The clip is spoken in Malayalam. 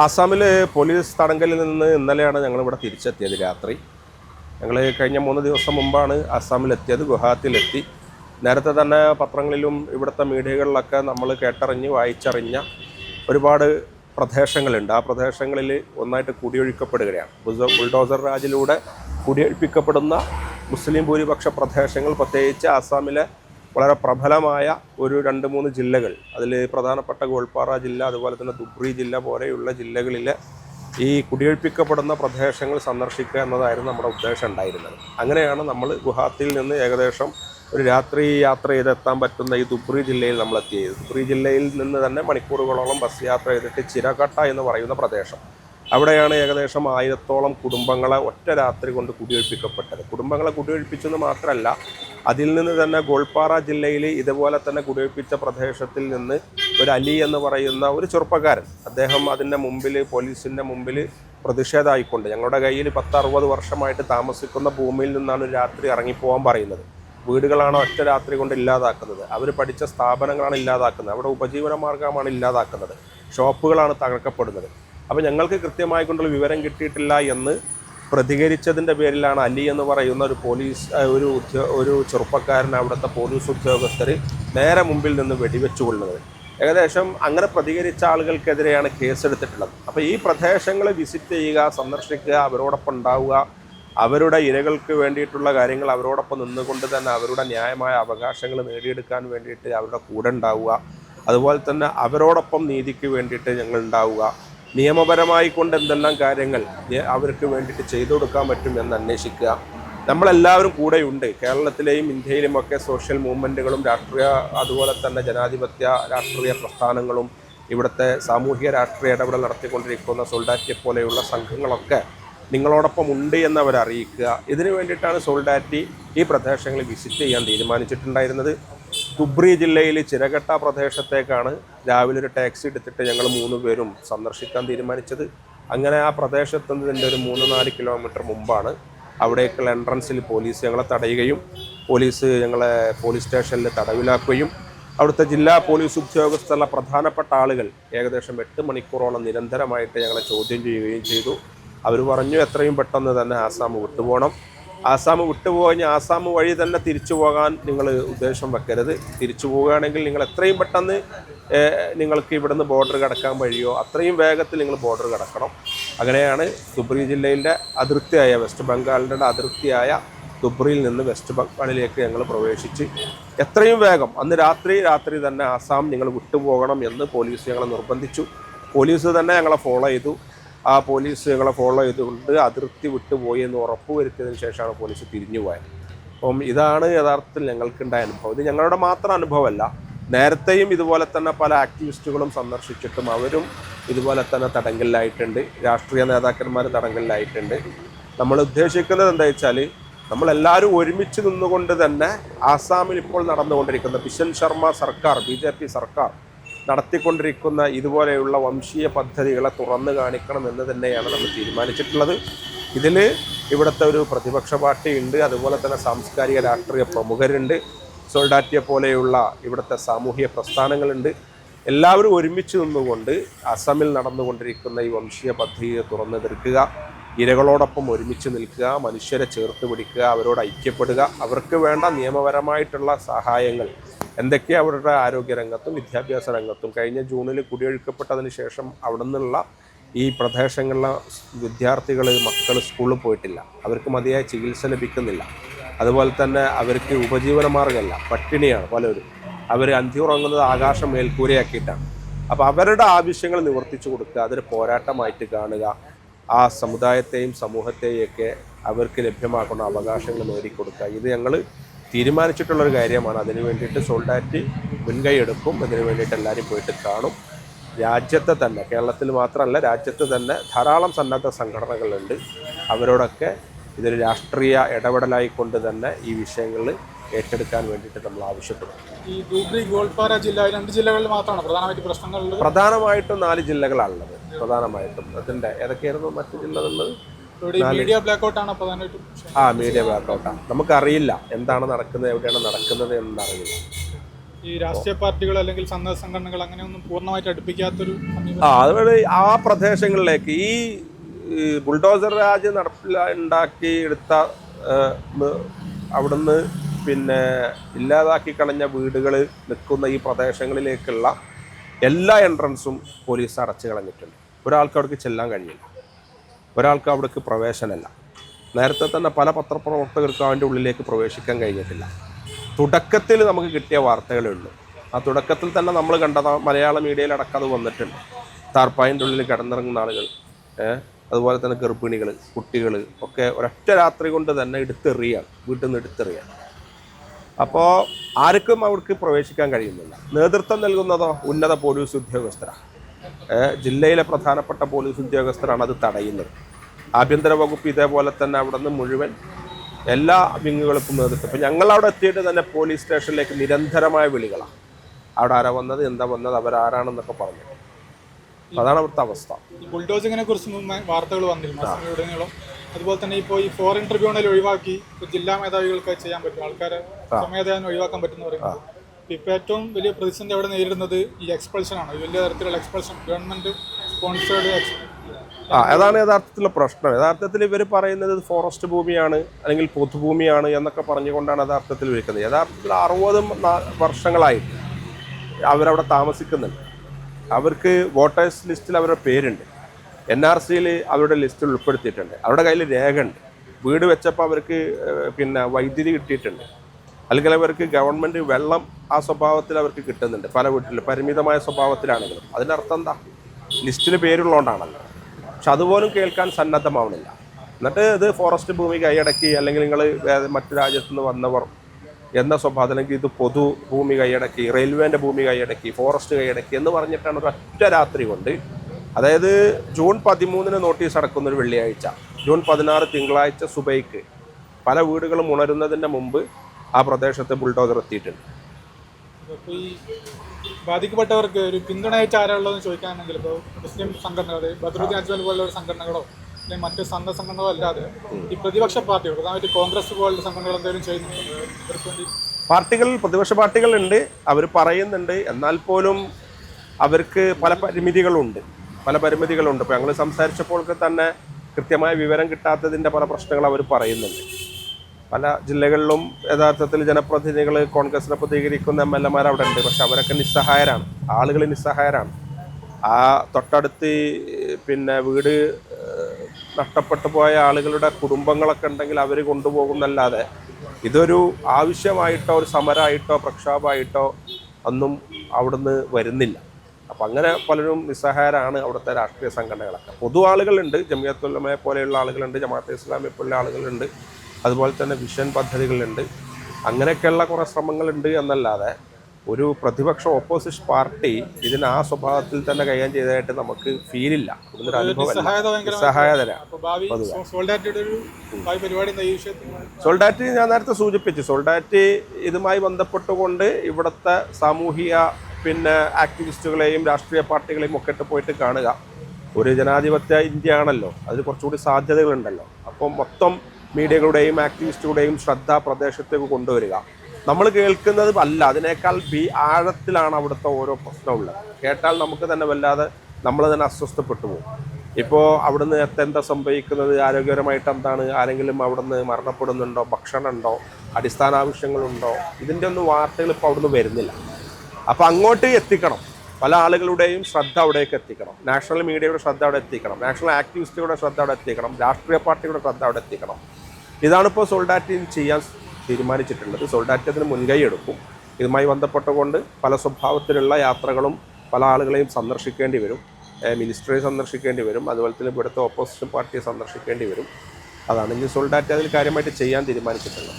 ആസാമിൽ പോലീസ് തടങ്കലിൽ നിന്ന് ഇന്നലെയാണ് ഞങ്ങളിവിടെ തിരിച്ചെത്തിയത് രാത്രി. ഞങ്ങൾ കഴിഞ്ഞ മൂന്ന് ദിവസം മുമ്പാണ് അസാമിലെത്തിയത് ഗുവാഹത്തിയിലെത്തി നേരത്തെ തന്നെ പത്രങ്ങളിലും ഇവിടുത്തെ മീഡിയകളിലൊക്കെ നമ്മൾ കേട്ടറിഞ്ഞ് വായിച്ചറിഞ്ഞ ഒരുപാട് പ്രദേശങ്ങളുണ്ട്. ആ പ്രദേശങ്ങളിൽ ഒന്നായിട്ട് കുടിയൊഴിക്കപ്പെടുകയാണ്. ബുൾഡോ- ബുൾഡോസർ രാജിലൂടെ കുടിയൊഴിപ്പിക്കപ്പെടുന്ന മുസ്ലിം ഭൂരിപക്ഷ പ്രദേശങ്ങൾ പ്രത്യേകിച്ച് ആസാമിലെ വളരെ പ്രബലമായ ഒരു രണ്ട് മൂന്ന് ജില്ലകൾ. അതിൽ പ്രധാനപ്പെട്ട ഗോൾപാറ ജില്ല അതുപോലെ തന്നെ ദുബ്രി ജില്ല പോലെയുള്ള ജില്ലകളിലെ ഈ കുടിയൊഴിപ്പിക്കപ്പെടുന്ന പ്രദേശങ്ങൾ സന്ദർശിക്കുക എന്നതായിരുന്നു നമ്മുടെ ഉദ്ദേശം ഉണ്ടായിരുന്നത്. അങ്ങനെയാണ് നമ്മൾ ഗുവാഹത്തിയിൽ നിന്ന് ഏകദേശം ഒരു രാത്രി യാത്ര ചെയ്തെത്താൻ പറ്റുന്ന ഈ ദുബ്രി ജില്ലയിൽ നമ്മൾ എത്തിയത് ദുബ്രി ജില്ലയിൽ നിന്ന് തന്നെ മണിക്കൂറുകളോളം ബസ് യാത്ര ചെയ്തിട്ട് ചിരകട്ട എന്ന് പറയുന്ന പ്രദേശം. അവിടെയാണ് ഏകദേശം ആയിരത്തോളം കുടുംബങ്ങളെ ഒറ്റ രാത്രി കൊണ്ട് കുടിയൊഴിപ്പിക്കപ്പെട്ടത്. കുടുംബങ്ങളെ കുടിയൊഴിപ്പിച്ചെന്ന് മാത്രമല്ല അതിൽ നിന്ന് തന്നെ ഗോൾപ്പാറ ജില്ലയിൽ ഇതുപോലെ തന്നെ കുടിയൊഴിപ്പിച്ച പ്രദേശത്തിൽ നിന്ന് ഒരു അലി എന്ന് പറയുന്ന ഒരു ചെറുപ്പക്കാരൻ അദ്ദേഹം അതിന്റെ മുമ്പിൽ പോലീസിന്റെ മുമ്പിൽ പ്രതിഷേധമായിക്കൊണ്ട് ഞങ്ങളുടെ കയ്യിൽ പത്ത് അറുപത് വർഷമായിട്ട് താമസിക്കുന്ന ഭൂമിയിൽ നിന്നാണ് രാത്രി ഇറങ്ങിപ്പോകാൻ പറയുന്നത്. വീടുകളാണ് ഒറ്റ രാത്രി കൊണ്ട് ഇല്ലാതാക്കുന്നത്. അവർ പഠിച്ച സ്ഥാപനങ്ങളാണ് ഇല്ലാതാക്കുന്നത്. അവിടെ ഉപജീവന മാർഗമാണ് ഇല്ലാതാക്കുന്നത്. ഷോപ്പുകളാണ് തകർക്കപ്പെടുന്നത്. അപ്പോൾ ഞങ്ങൾക്ക് കൃത്യമായി കൊണ്ടുള്ള വിവരം കിട്ടിയിട്ടില്ല എന്ന് പ്രതികരിച്ചതിന്റെ പേരിലാണ് അലി എന്ന് പറയുന്ന ഒരു പോലീസ് ഒരു ഒരു ചെറുപ്പക്കാരൻ അവിടുത്തെ പോലീസ് ഉദ്യോഗസ്ഥർ നേരെ മുമ്പിൽ നിന്ന് വെടിവെച്ചു കൊള്ളുന്നത് ഏകദേശം അങ്ങനെ പ്രതികരിച്ച ആളുകൾക്കെതിരെയാണ് കേസെടുത്തിട്ടുള്ളത്. അപ്പോൾ ഈ പ്രദേശങ്ങൾ വിസിറ്റ് ചെയ്യുക സന്ദർശിക്കുക അവരോടൊപ്പം ഉണ്ടാവുക അവരുടെ ഇരകൾക്ക് വേണ്ടിയിട്ടുള്ള കാര്യങ്ങൾ അവരോടൊപ്പം നിന്നുകൊണ്ട് തന്നെ അവരുടെ ന്യായമായ അവകാശങ്ങൾ നേടിയെടുക്കാൻ വേണ്ടിയിട്ട് അവരുടെ കൂടെ ഉണ്ടാവുക. അതുപോലെ തന്നെ അവരോടൊപ്പം നീതിക്ക് വേണ്ടിയിട്ട് ഞങ്ങൾ ഉണ്ടാവുക. നിയമപരമായി കൊണ്ട് എന്തെല്ലാം കാര്യങ്ങൾ അവർക്ക് വേണ്ടിയിട്ട് ചെയ്തു കൊടുക്കാൻ പറ്റും എന്ന് അന്വേഷിക്കുക. നമ്മളെല്ലാവരും കൂടെയുണ്ട്. കേരളത്തിലെയും ഇന്ത്യയിലും ഒക്കെ സോഷ്യൽ മൂവ്മെന്റുകളും രാഷ്ട്രീയ അതുപോലെ തന്നെ ജനാധിപത്യ രാഷ്ട്രീയ പ്രസ്ഥാനങ്ങളും ഇവിടുത്തെ സാമൂഹിക രാഷ്ട്രീയ ഇടപെടൽ നടത്തിക്കൊണ്ടിരിക്കുന്ന സോൾഡാറ്റിയെ പോലെയുള്ള സംഘങ്ങളൊക്കെ നിങ്ങളോടൊപ്പം ഉണ്ട് എന്ന് അവർ അറിയിക്കുക ഇതിനു വേണ്ടിയിട്ടാണ് സോൾഡാറ്റി ഈ പ്രദേശങ്ങളിൽ വിസിറ്റ് ചെയ്യാൻ തീരുമാനിച്ചിട്ടുണ്ടായിരുന്നത്. തുബ്രി ജില്ലയിൽ ചിരകട്ട പ്രദേശത്തേക്കാണ് രാവിലെ ഒരു ടാക്സി എടുത്തിട്ട് ഞങ്ങൾ മൂന്ന് പേരും സന്ദർശിക്കാൻ തീരുമാനിച്ചത്. അങ്ങനെ ആ പ്രദേശത്തുന്നതിന്റെ ഒരു മൂന്ന് നാല് കിലോമീറ്റർ മുമ്പാണ് അവിടേക്കുള്ള എൻട്രൻസിൽ പോലീസ് ഞങ്ങളെ തടയുകയും പോലീസ് ഞങ്ങളെ പോലീസ് സ്റ്റേഷനിൽ തടവിലാക്കുകയും അവിടുത്തെ ജില്ലാ പോലീസ് ഉദ്യോഗസ്ഥരുള്ള പ്രധാനപ്പെട്ട ആളുകൾ ഏകദേശം എട്ട് മണിക്കൂറോളം നിരന്തരമായിട്ട് ഞങ്ങളെ ചോദ്യം ചെയ്യുകയും ചെയ്തു. അവർ പറഞ്ഞു എത്രയും പെട്ടെന്ന് തന്നെ ആസാം വിട്ടുപോകണം. ആസാം വിട്ടുപോകഞ്ഞ് ആസാം വഴി തന്നെ തിരിച്ചു പോകാൻ നിങ്ങൾ ഉദ്ദേശം വെക്കരുത്. തിരിച്ചു പോവുകയാണെങ്കിൽ നിങ്ങൾ എത്രയും പെട്ടെന്ന് നിങ്ങൾക്ക് ഇവിടുന്ന് ബോർഡർ കടക്കാൻ വഴിയോ അത്രയും വേഗത്തിൽ നിങ്ങൾ ബോർഡർ കടക്കണം. അങ്ങനെയാണ് തുബ്രി ജില്ലയിലെ അതിർത്തിയായ വെസ്റ്റ് ബംഗാളിന്റെ അതിർത്തിയായ തുബ്രിയിൽ നിന്ന് വെസ്റ്റ് ബംഗാളിലേക്ക് ഞങ്ങൾ പ്രവേശിച്ച് എത്രയും വേഗം അന്ന് രാത്രി രാത്രി തന്നെ ആസാം നിങ്ങൾ വിട്ടുപോകണം എന്ന് പോലീസ് ഞങ്ങളെ നിർബന്ധിച്ചു. പോലീസ് തന്നെ ഞങ്ങളെ ഫോളോ ചെയ്തു. ആ പോലീസുകളെ ഫോളോ ചെയ്തുകൊണ്ട് അതിർത്തി വിട്ടുപോയി എന്ന് ഉറപ്പ് വരുത്തിയതിന് ശേഷമാണ് പോലീസ് തിരിഞ്ഞു പോയത്. അപ്പം ഇതാണ് യഥാർത്ഥത്തിൽ ഞങ്ങൾക്കുണ്ടായ അനുഭവം. ഇത് ഞങ്ങളുടെ മാത്രം അനുഭവമല്ല. നേരത്തെയും ഇതുപോലെ തന്നെ പല ആക്ടിവിസ്റ്റുകളും സന്ദർശിച്ചിട്ടും അവരും ഇതുപോലെ തന്നെ തടങ്കലിലായിട്ടുണ്ട്. രാഷ്ട്രീയ നേതാക്കന്മാർ തടങ്കലിലായിട്ടുണ്ട്. നമ്മൾ ഉദ്ദേശിക്കുന്നത് എന്താ വെച്ചാൽ നമ്മളെല്ലാവരും ഒരുമിച്ച് നിന്നുകൊണ്ട് തന്നെ ആസാമിൽ ഇപ്പോൾ നടന്നുകൊണ്ടിരിക്കുന്ന ബിഷൻ ശർമ്മ സർക്കാർ ബി സർക്കാർ നടത്തിക്കൊണ്ടിരിക്കുന്ന ഇതുപോലെയുള്ള വംശീയ പദ്ധതികളെ തുറന്നു കാണിക്കണം എന്ന് തന്നെയാണ് നമ്മൾ തീരുമാനിച്ചിട്ടുള്ളത്. ഇതിൽ ഇവിടുത്തെ ഒരു പ്രതിപക്ഷ പാർട്ടി ഉണ്ട് അതുപോലെ തന്നെ സാംസ്കാരിക രാഷ്ട്രീയ പ്രമുഖരുണ്ട് സോൾഡാറ്റിയെ പോലെയുള്ള ഇവിടുത്തെ സാമൂഹ്യ പ്രസ്ഥാനങ്ങളുണ്ട്. എല്ലാവരും ഒരുമിച്ച് നിന്നുകൊണ്ട് അസമിൽ നടന്നുകൊണ്ടിരിക്കുന്ന ഈ വംശീയ പദ്ധതിയെ തുറന്നെതിർക്കുക ഇരകളോടൊപ്പം ഒരുമിച്ച് നിൽക്കുക മനുഷ്യരെ ചേർത്ത് പിടിക്കുക അവരോട് ഐക്യപ്പെടുക അവർക്ക് വേണ്ട നിയമപരമായിട്ടുള്ള സഹായങ്ങൾ എന്തൊക്കെ അവരുടെ ആരോഗ്യരംഗത്തും വിദ്യാഭ്യാസ രംഗത്തും കഴിഞ്ഞ ജൂണിൽ കുടിയൊഴിക്കപ്പെട്ടതിന് ശേഷം അവിടെ നിന്നുള്ള ഈ പ്രദേശങ്ങളിലെ വിദ്യാർത്ഥികൾ മക്കൾ സ്കൂളിൽ പോയിട്ടില്ല. അവർക്ക് മതിയായ ചികിത്സ ലഭിക്കുന്നില്ല. അതുപോലെ തന്നെ അവർക്ക് ഉപജീവന മാർഗമല്ല പട്ടിണിയാണ് പലരും. അവർ അന്തിയുറങ്ങുന്നത് ആകാശം മേൽക്കൂരയാക്കിയിട്ടാണ്. അപ്പോൾ അവരുടെ ആവശ്യങ്ങൾ നിവർത്തിച്ചു കൊടുക്കുക അതൊരു പോരാട്ടമായിട്ട് കാണുക. ആ സമുദായത്തെയും സമൂഹത്തെയും ഒക്കെ അവർക്ക് ലഭ്യമാക്കുന്ന അവകാശങ്ങൾ നേടിക്കൊടുക്കുക. ഇത് ഞങ്ങൾ തീരുമാനിച്ചിട്ടുള്ളൊരു കാര്യമാണ്. അതിന് വേണ്ടിയിട്ട് സോൾഡാറ്റ് മുൻകൈ എടുക്കും. അതിന് വേണ്ടിയിട്ട് എല്ലാവരും പോയിട്ട് കാണും. രാജ്യത്തെ തന്നെ കേരളത്തിൽ മാത്രമല്ല രാജ്യത്ത് തന്നെ ധാരാളം സന്നദ്ധ സംഘടനകളുണ്ട്. അവരോടൊക്കെ ഇതൊരു രാഷ്ട്രീയ ഇടപെടലായിക്കൊണ്ട് തന്നെ ഈ വിഷയങ്ങൾ ഏറ്റെടുക്കാൻ വേണ്ടിയിട്ട് നമ്മൾ ആവശ്യപ്പെടും. ഈ ധൂബ്രി ഗോൾപ്പാറ ജില്ല രണ്ട് ജില്ലകളിൽ മാത്രമാണ് പ്രധാനമായിട്ട് പ്രശ്നങ്ങളുള്ളത്? പ്രധാനമായിട്ടും നാല് ജില്ലകളാണുള്ളത്. പ്രധാനമായിട്ടും അതിന്റെ ഏതൊക്കെയായിരുന്നു മറ്റു ജില്ലകളുള്ളത് ഈ മീഡിയ ബ്ലാക്ക് ഔട്ടാണ്. ആ നമുക്കറിയില്ല എന്താണ് നടക്കുന്നത് എവിടെയാണ് നടക്കുന്നത് എന്നറിയില്ല. ഈ രാഷ്ട്രീയ പാർട്ടികൾ അല്ലെങ്കിൽ സന്നദ്ധ സംഘടനകൾ അങ്ങനെയൊന്നും പൂർണമായിട്ട് അടുപ്പിക്കാത്തൊരു ആ അതുപോലെ ആ പ്രദേശങ്ങളിലേക്ക് ഈ ഈ ബുൾഡോസർ രാജ് നടപ്പില ഉണ്ടാക്കി എടുത്ത അവിടുന്ന് പിന്നെ ഇല്ലാതാക്കി കളഞ്ഞ വീടുകൾ നിൽക്കുന്ന ഈ പ്രദേശങ്ങളിലേക്കുള്ള എല്ലാ എൻട്രൻസും പോലീസ് അടച്ചു കളഞ്ഞിട്ടുണ്ട്. ഒരാൾക്ക് അവിടേക്ക് ചെല്ലാൻ കഴിയില്ല. ഒരാൾക്ക് അവിടേക്ക് പ്രവേശനമല്ല. നേരത്തെ തന്നെ പല പത്രപ്രവർത്തകർക്കും അതിന്റെ ഉള്ളിലേക്ക് പ്രവേശിക്കാൻ കഴിഞ്ഞിട്ടില്ല. തുടക്കത്തിൽ നമുക്ക് കിട്ടിയ വാർത്തകളേ ഉള്ളൂ. ആ തുടക്കത്തിൽ തന്നെ നമ്മൾ കണ്ടത് മലയാള മീഡിയയിലടക്കം അത് വന്നിട്ടുണ്ട്. താർപ്പായിന്റെ ഉള്ളിൽ കിടന്നിറങ്ങുന്ന ആളുകൾ അതുപോലെ തന്നെ ഗർഭിണികൾ കുട്ടികൾ ഒക്കെ ഒരൊറ്റ രാത്രി കൊണ്ട് തന്നെ എടുത്തെറിയാണ് വീട്ടിൽ നിന്ന് എടുത്തെറിയാണ് അപ്പോൾ ആർക്കും അവർക്ക് പ്രവേശിക്കാൻ കഴിയുന്നില്ല. നേതൃത്വം നൽകുന്നതോ ഉന്നത പോലീസ് ഉദ്യോഗസ്ഥരാണ് ജില്ലയിലെ പ്രധാനപ്പെട്ട പോലീസ് ഉദ്യോഗസ്ഥരാണ് അത് തടയുന്നത്. ആഭ്യന്തര വകുപ്പ് ഇതേപോലെ തന്നെ അവിടെ നിന്ന് മുഴുവൻ എല്ലാ വിങ്ങുകൾക്കും നേതൃത്വം. ഇപ്പം ഞങ്ങൾ അവിടെ എത്തിയിട്ട് തന്നെ പോലീസ് സ്റ്റേഷനിലേക്ക് നിരന്തരമായ വിളികളാണ്. അവിടെ ആരാ വന്നത് എന്താ വന്നത് അവരാരാണെന്നൊക്കെ പറഞ്ഞു. അതാണ് അവിടുത്തെ അവസ്ഥ. ബുൾഡോസിങ്ങിനെ കുറിച്ച് വാർത്തകൾ വന്നിരുന്നു. അതുപോലെ തന്നെ ഇപ്പോൾ ഈ ഫോറിൻ ട്രിബ്യൂണൽ ഒഴിവാക്കി ജില്ലാ മേധാവികൾക്ക് ചെയ്യാൻ പറ്റും. ആൾക്കാരെ സ്വമേധയാൻ ഒഴിവാക്കാൻ പറ്റുന്ന പറയുന്നത്. ഇപ്പൊ ഏറ്റവും വലിയ പ്രതിസന്ധി അവിടെ നേരിടുന്നത് ഈ എക്സ്പൾഷൻ ആണ്. വലിയ തരത്തിലുള്ള എക്സ്പൾഷൻ ഗവൺമെന്റ് സ്പോൺസേഡ് ആ അതാണ് യഥാർത്ഥത്തിലുള്ള പ്രശ്നം. യഥാർത്ഥത്തിൽ ഇവർ പറയുന്നത് ഫോറസ്റ്റ് ഭൂമിയാണ് അല്ലെങ്കിൽ പൊതുഭൂമിയാണ് എന്നൊക്കെ പറഞ്ഞുകൊണ്ടാണ് യഥാർത്ഥത്തിൽ വിളിക്കുന്നത്. യഥാർത്ഥത്തിൽ അറുപതും വർഷങ്ങളായി അവരവിടെ താമസിക്കുന്നുണ്ട്. അവർക്ക് വോട്ടേഴ്സ് ലിസ്റ്റിൽ അവരുടെ പേരുണ്ട്. എൻ ആർ സിയിൽ അവരുടെ ലിസ്റ്റിൽ ഉൾപ്പെടുത്തിയിട്ടുണ്ട്. അവരുടെ കയ്യിൽ രേഖ ഉണ്ട് വീട് വെച്ചപ്പോൾ അവർക്ക് പിന്നെ വൈദ്യുതി കിട്ടിയിട്ടുണ്ട്. അല്ലെങ്കിൽ അവർക്ക് ഗവൺമെന്റ് വെള്ളം ആ സ്വഭാവത്തിൽ അവർക്ക് കിട്ടുന്നുണ്ട്. പല വീട്ടിലും പരിമിതമായ സ്വഭാവത്തിലാണെങ്കിലും. അതിന്റെ അർത്ഥം എന്താ? ലിസ്റ്റിൽ പേരുള്ളതുകൊണ്ടാണല്ലോ പക്ഷെ അതുപോലും കേൾക്കാൻ സന്നദ്ധമാവുന്നില്ല എന്നിട്ട് ഇത് ഫോറസ്റ്റ് ഭൂമി കൈയടക്കി അല്ലെങ്കിൽ നിങ്ങൾ മറ്റു രാജ്യത്തു നിന്ന് വന്നവർ എന്ന സ്വഭാവം അല്ലെങ്കിൽ ഇത് പൊതു ഭൂമി കൈയടക്കി റെയിൽവേന്റെ ഭൂമി കൈയടക്കി ഫോറസ്റ്റ് കൈയടക്കി എന്ന് പറഞ്ഞിട്ടാണ് ഒരൊറ്റ രാത്രി കൊണ്ട് അതായത് ജൂൺ പതിമൂന്നിന് നോട്ടീസ് അടക്കുന്ന ഒരു വെള്ളിയാഴ്ച. ജൂൺ പതിനാറ് തിങ്കളാഴ്ച സുബൈക്ക് പല വീടുകളും ഉണരുന്നതിന്റെ മുമ്പ് ആ പ്രദേശത്ത് ബുൾഡോസർ എത്തിയിട്ടുണ്ട്. ബാധിക്കപ്പെട്ടവർക്ക് ഒരു പിന്തുണയായിട്ട് ആരാളുള്ളതെന്ന് ചോദിക്കുകയാണെങ്കിൽ ഇപ്പോൾ മുസ്ലിം സംഘടനകൾ ബദ്രുദ്ദീൻ അജ്മൽ പോലുള്ള ഒരു സംഘടനകളോ അല്ലെങ്കിൽ മറ്റ് സന്ത സംഘടനകളോ അല്ലാതെ ഈ പ്രതിപക്ഷ പാർട്ടികൾ പ്രധാനമായിട്ട് കോൺഗ്രസ് പോലുള്ള സംഘടനകൾ എന്തെങ്കിലും ചെയ്യുന്നുണ്ട്? ഇവർക്ക് വേണ്ടി പാർട്ടികൾ പ്രതിപക്ഷ പാർട്ടികളുണ്ട് അവർ പറയുന്നുണ്ട്. എന്നാൽ പോലും അവർക്ക് പല പരിമിതികളുണ്ട്. പല പരിമിതികളുണ്ട്. ഇപ്പോൾ ഞങ്ങൾ സംസാരിച്ചപ്പോൾ തന്നെ കൃത്യമായ വിവരം കിട്ടാത്തതിന്റെ പല പ്രശ്നങ്ങൾ അവർ പറയുന്നുണ്ട്. പല ജില്ലകളിലും യഥാർത്ഥത്തിൽ ജനപ്രതിനിധികൾ കോൺഗ്രസിനെ പ്രതികരിക്കുന്ന എം എൽ എമാർ അവിടെ ഉണ്ട്. പക്ഷെ അവരൊക്കെ നിസ്സഹായരാണ്. ആളുകൾ നിസ്സഹായരാണ്. ആ തൊട്ടടുത്ത് പിന്നെ വീട് നഷ്ടപ്പെട്ടു പോയ ആളുകളുടെ കുടുംബങ്ങളൊക്കെ ഉണ്ടെങ്കിൽ അവർ കൊണ്ടുപോകുന്നല്ലാതെ ഇതൊരു ആവശ്യമായിട്ടോ ഒരു സമരമായിട്ടോ പ്രക്ഷോഭമായിട്ടോ ഒന്നും അവിടുന്ന് വരുന്നില്ല. അപ്പം അങ്ങനെ പലരും നിസ്സഹായരാണ് അവിടുത്തെ രാഷ്ട്രീയ സംഘടനകളൊക്കെ. പൊതു ആളുകളുണ്ട്. ജമിയത്തുല്ലമയെ പോലെയുള്ള ആളുകളുണ്ട്. ജമാഅത്തെ ഇസ്ലാമിയെ പോലെയുള്ള ആളുകളുണ്ട്. അതുപോലെ തന്നെ വിഷൻ പദ്ധതികളുണ്ട്. അങ്ങനെയൊക്കെയുള്ള കുറേ ശ്രമങ്ങളുണ്ട് എന്നല്ലാതെ ഒരു പ്രതിപക്ഷ ഓപ്പോസിഷൻ പാർട്ടി ഇതിന് ആ സ്വഭാവത്തിൽ തന്നെ കൈകാര്യം ചെയ്തതായിട്ട് നമുക്ക് ഫീലില്ല വിഷയത്തിൽ? സോൾഡാറ്റ് ഞാൻ നേരത്തെ സൂചിപ്പിച്ചു. സോൾഡാറ്റ് ഇതുമായി ബന്ധപ്പെട്ടുകൊണ്ട് ഇവിടുത്തെ സാമൂഹിക പിന്നെ ആക്ടിവിസ്റ്റുകളെയും രാഷ്ട്രീയ പാർട്ടികളെയും ഒക്കെ ഇട്ട് പോയിട്ട് കാണുക. ഒരു ജനാധിപത്യ ഇന്ത്യ ആണല്ലോ. അതിൽ കുറച്ചുകൂടി സാധ്യതകളുണ്ടല്ലോ. അപ്പം മൊത്തം മീഡിയകളുടെയും ആക്ടിവിസ്റ്റുകളുടെയും ശ്രദ്ധ പ്രദേശത്തേക്ക് കൊണ്ടുവരിക. നമ്മൾ കേൾക്കുന്നത് അല്ല അതിനേക്കാൾ ബി ആഴത്തിലാണ് അവിടുത്തെ ഓരോ പ്രശ്നമുള്ളത്. കേട്ടാൽ നമുക്ക് തന്നെ വല്ലാതെ നമ്മൾ തന്നെ അസ്വസ്ഥപ്പെട്ടു പോകും. ഇപ്പോൾ അവിടുന്ന് എന്താ സംഭവിക്കുന്നത്? ആരോഗ്യപരമായിട്ട് എന്താണ്? ആരെങ്കിലും അവിടുന്ന് മരണപ്പെടുന്നുണ്ടോ? ഭക്ഷണമുണ്ടോ? അടിസ്ഥാന ആവശ്യങ്ങളുണ്ടോ? ഇതിന്റെ ഒന്നും വാർത്തകൾ ഇപ്പോൾ അവിടുന്ന് വരുന്നില്ല. അപ്പോൾ അങ്ങോട്ട് എത്തിക്കണം. പല ആളുകളുടെയും ശ്രദ്ധ അവിടേക്ക് എത്തിക്കണം. നാഷണൽ മീഡിയയുടെ ശ്രദ്ധ അവിടെ എത്തിക്കണം. നാഷണൽ ആക്ടിവിസ്റ്റുകളുടെ ശ്രദ്ധ അവിടെ എത്തിക്കണം. രാഷ്ട്രീയ പാർട്ടിയുടെ ശ്രദ്ധ അവിടെ എത്തിക്കണം. ഇതാണിപ്പോൾ സോൾഡാറ്റിൽ ചെയ്യാൻ തീരുമാനിച്ചിട്ടുള്ളത്. സോൾഡാറ്റ് അതിന് മുൻകൈ എടുക്കും. ഇതുമായി ബന്ധപ്പെട്ടുകൊണ്ട് പല സ്വഭാവത്തിലുള്ള യാത്രകളും പല ആളുകളെയും സന്ദർശിക്കേണ്ടി വരും. മിനിസ്റ്ററെ സന്ദർശിക്കേണ്ടി വരും. അതുപോലെ തന്നെ ഇവിടുത്തെ ഓപ്പോസിഷൻ പാർട്ടിയെ സന്ദർശിക്കേണ്ടി വരും. അതാണ് ഇനി സോൾഡാറ്റ് അതിൽ കാര്യമായിട്ട് ചെയ്യാൻ തീരുമാനിച്ചിട്ടുള്ളത്.